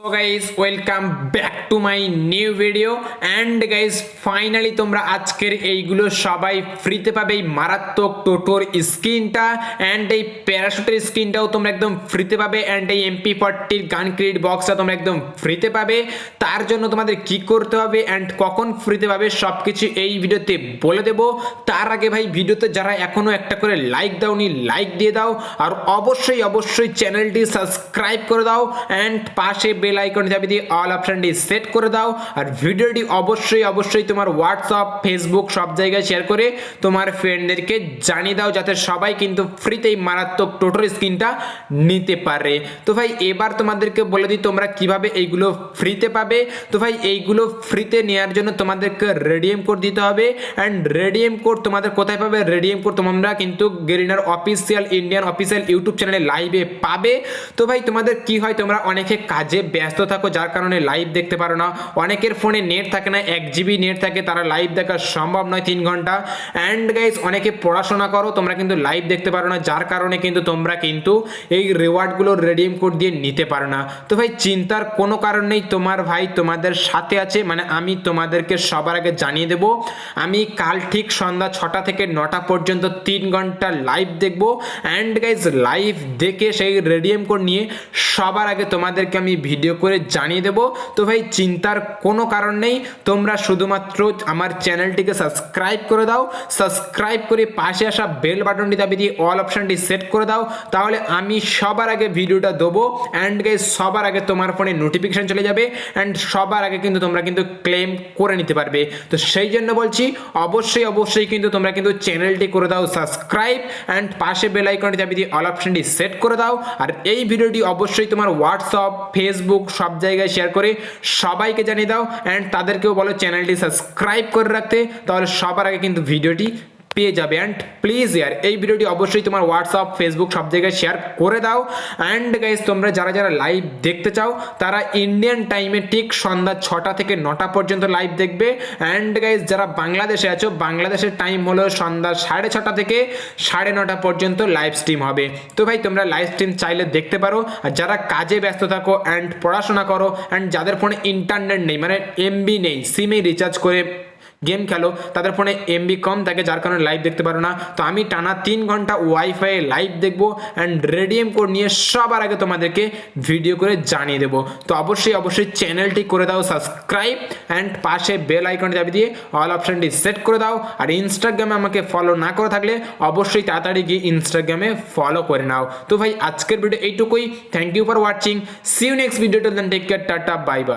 So welcome back to my new video and guys finally তোমরা আজকের এইগুলো সবাই ফ্রিতে পাবে মারাত্মক টোটোর স্ক্রিনটা অ্যান্ড এই প্যারাশুটের স্ক্রিনটাও তোমরা একদম ফ্রিতে পাবে অ্যান্ড এই এমপি ফর্টির গান বক্সটা তোমরা একদম ফ্রিতে পাবে। তার জন্য তোমাদের কি করতে হবে অ্যান্ড কখন ফ্রিতে পাবে সব কিছু এই ভিডিওতে বলে দেবো। তার আগে ভাই, ভিডিওতে যারা এখনও একটা করে লাইক দাওনি লাইক দিয়ে দাও। আর অবশ্যই অবশ্যই চ্যানেলটি সাবস্ক্রাইব করে দাও। অ্যান্ড পাশে বেল আইকন চাপি দিয়ে অল অপশনটি সেট করে দাও। আর ভিডিওটি অবশ্যই অবশ্যই তোমার হোয়াটসঅ্যাপ ফেসবুক সব জায়গায় শেয়ার করে তোমার ফ্রেন্ডদেরকে জানিয়ে দাও, যাতে সবাই কিন্তু ফ্রিতেই মারাত্মক টোটোর স্ক্রিনটা নিতে পারে। তো ভাই, এবার তোমাদেরকে বলে দিই তোমরা কীভাবে এইগুলো ফ্রিতে পাবে। তো ভাই, এইগুলো ফ্রিতে নেওয়ার জন্য তোমাদেরকে রেডিএম কোড দিতে হবে। অ্যান্ড রেডিএম কোড তোমাদের কোথায় পাবে? রেডিএম কোড তোমরা কিন্তু গেরিনার অফিসিয়াল ইন্ডিয়ান অফিসিয়াল ইউটিউব চ্যানেলে লাইভে পাবে। তো ভাই, তোমাদের কি হয়? তোমরা অনেকে কাজে ব্যস্ত থাকো, যার কারণে লাইভ দেখতে পারো না। অনেকের ফোনে নেট থাকে না, এক জিবি নেট থাকে, তারা লাইভ দেখা সম্ভব নয় তিন ঘণ্টা। অ্যান্ড গাইজ অনেকে পড়াশোনা করো, তোমরা কিন্তু লাইভ দেখতে পারো না, যার কারণে কিন্তু তোমরা কিন্তু এই রিওয়ার্ডগুলো রেডিএম কোড দিয়ে নিতে পারো না। তো ভাই, চিন্তার কোনো কারণ নেই, তোমার ভাই তোমাদের সাথে আছে মানে আমি তোমাদেরকে সবার আগে জানিয়ে দেব, আমি কাল ঠিক সন্ধ্যা ছটা থেকে নটা পর্যন্ত তিন ঘণ্টা লাইভ দেখব। অ্যান্ড গাইজ লাইভ দেখে সেই রেডিএম কোড নিয়ে সবার আগে তোমাদেরকে আমি ভিডিও করে জানিয়ে দেব। তো ভাই, চিন্তার কোনো কারণ নেই। তোমরা শুধুমাত্র আমার চ্যানেলটিকে সাবস্ক্রাইব করে দাও। সাবস্ক্রাইব করে পাশে আসা বেল বাটনটি দাবি দিয়ে অল অপশনটি সেট করে দাও। তাহলে আমি সবার আগে ভিডিওটা দেবো অ্যান্ড গাইজ সবার আগে তোমার ফোনে নোটিফিকেশন চলে যাবে অ্যান্ড সবার আগে কিন্তু তোমরা কিন্তু ক্লেম করে নিতে পারবে। তো সেই জন্য বলছি, অবশ্যই অবশ্যই কিন্তু তোমরা কিন্তু চ্যানেলটি করে দাও সাবস্ক্রাইব অ্যান্ড পাশে বেল আইকনটি চাপি দিয়ে অল অপশনটি সেট করে দাও। আর এই ভিডিওটি অবশ্যই তোমার হোয়াটসঅ্যাপ ফেসবুক সব জায়গায় শেয়ার করে সবাইকে জানিয়ে দাও অ্যান্ড তাদেরকেও বলো চ্যানেলটি সাবস্ক্রাইব করে রাখতে, তাহলে সবার আগে কিন্তু ভিডিওটি পেয়ে যাবে। অ্যান্ড প্লিজ ইয়ার এই ভিডিওটি অবশ্যই তোমার হোয়াটসঅ্যাপ ফেসবুক সব জায়গায় শেয়ার করে দাও। অ্যান্ড গাইজ তোমরা যারা যারা লাইভ দেখতে চাও, তারা ইন্ডিয়ান টাইমে ঠিক সন্ধ্যা ছটা থেকে নটা পর্যন্ত লাইভ দেখবে। অ্যান্ড গাইজ যারা বাংলাদেশে আছো, বাংলাদেশের টাইম হলো সন্ধ্যা সাড়ে ছটা থেকে সাড়ে নটা পর্যন্ত লাইভ স্ট্রিম হবে। তো ভাই, তোমরা লাইভ স্ট্রিম চাইলে দেখতে পারো। আর যারা কাজে ব্যস্ত থাকো অ্যান্ড পড়াশোনা করো অ্যান্ড যাদের ফোনে ইন্টারনেট নেই মানে এমবি নেই সিমে রিচার্জ করে গেম খেলো, তাদের ফোনে এমবি কম থাকে, যার কারণে লাইভ দেখতে পারো না। তো আমি টানা তিন ঘণ্টা ওয়াইফাই লাইভ দেখব অ্যান্ড রেডিএম কোড নিয়ে সবার আগে তোমাদেরকে ভিডিও করে জানিয়ে দেবো। তো অবশ্যই অবশ্যই চ্যানেলটি করে দাও সাবস্ক্রাইব অ্যান্ড পাশে বেল আইকন চাবি দিয়ে অল অপশানটি সেট করে দাও। আর ইনস্টাগ্রামে আমাকে ফলো না করে থাকলে অবশ্যই তাড়াতাড়ি গিয়ে ইনস্টাগ্রামে ফলো করে নাও। তো ভাই, আজকের ভিডিও এইটুকুই। Thank you for watching see you next video take care tata bye bye